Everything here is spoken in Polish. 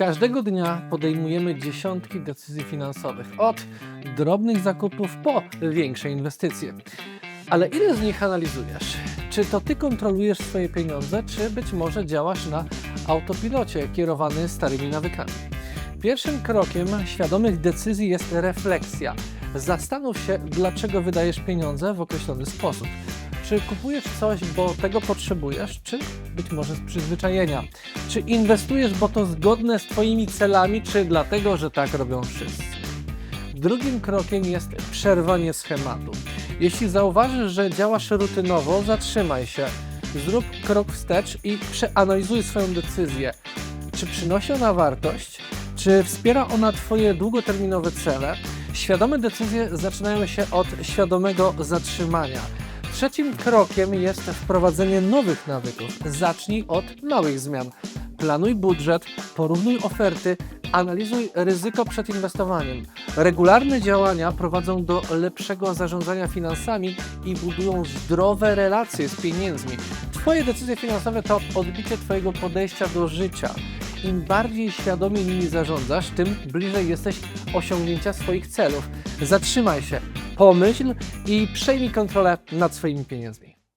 Każdego dnia podejmujemy dziesiątki decyzji finansowych, od drobnych zakupów po większe inwestycje. Ale ile z nich analizujesz? Czy to ty kontrolujesz swoje pieniądze, czy być może działasz na autopilocie kierowany starymi nawykami? Pierwszym krokiem świadomych decyzji jest refleksja. Zastanów się, dlaczego wydajesz pieniądze w określony sposób. Czy kupujesz coś, bo tego potrzebujesz, czy być może z przyzwyczajenia? Czy inwestujesz, bo to zgodne z Twoimi celami, czy dlatego, że tak robią wszyscy? Drugim krokiem jest przerwanie schematu. Jeśli zauważysz, że działasz rutynowo, zatrzymaj się. Zrób krok wstecz i przeanalizuj swoją decyzję. Czy przynosi ona wartość? Czy wspiera ona Twoje długoterminowe cele? Świadome decyzje zaczynają się od świadomego zatrzymania. Trzecim krokiem jest wprowadzenie nowych nawyków. Zacznij od małych zmian. Planuj budżet, porównuj oferty, analizuj ryzyko przed inwestowaniem. Regularne działania prowadzą do lepszego zarządzania finansami i budują zdrowe relacje z pieniędzmi. Twoje decyzje finansowe to odbicie Twojego podejścia do życia. Im bardziej świadomie nimi zarządzasz, tym bliżej jesteś osiągnięcia swoich celów. Zatrzymaj się, pomyśl i przejmij kontrolę nad swoimi pieniędzmi.